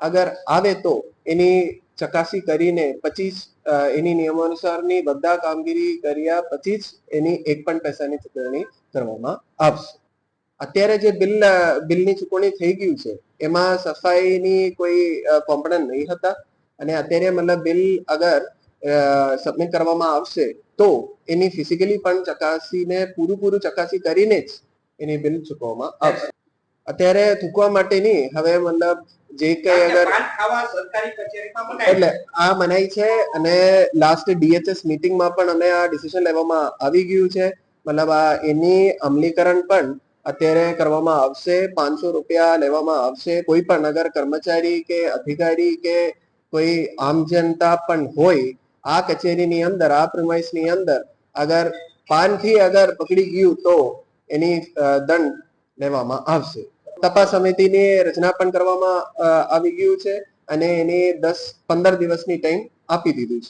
અગર આવે તો એની ચકાસી કરીને પછી જ એની નિયમાનુસારની બધા કામગીરી કર્યા પછી જ એની એક પણ પૈસાની ચૂકવણી કરવામાં આવશે. અત્યારે જે બિલ બિલની ચૂકવણી થઈ ગયું છે, એમાં સફાઈની કોઈ કોમ્પોનન્ટ નહીં હતા અને અત્યારે મતલબ બિલ અગર સબમિટ કરવામાં આવશે તો એની ફિઝિકલી પણ ચકાસીને પૂરું પૂરું ચકાસી કરીને જ એની બિલ ચૂકવવામાં આવશે. અત્યારે થૂકવા માટેની હવે મતલબ જે કઈ અગર એટલે આ મનાય છે અને લાસ્ટ ડીએચએસ મીટિંગમાં પણ અમે આ ડિસિઝન લેવામાં આવી ગયું છે. મતલબ આ એની અમલીકરણ પણ અત્યારે કરવામાં આવશે. પાંચસો રૂપિયા લેવામાં આવશે. કોઈ પણ અગર કર્મચારી કે અધિકારી કે કોઈ આમ જનતા પણ હોય આ કચેરીની અંદર આ પ્રમાઇસની અંદર અગર પાનથી અગર પકડી ગયું તો એની દંડ લેવામાં આવશે. તપાસ સમિતિની રચના પણ કરવામાં આવી ગયું છે અને એને દસ પંદર દિવસની ટાઈમ આપી દીધું છે.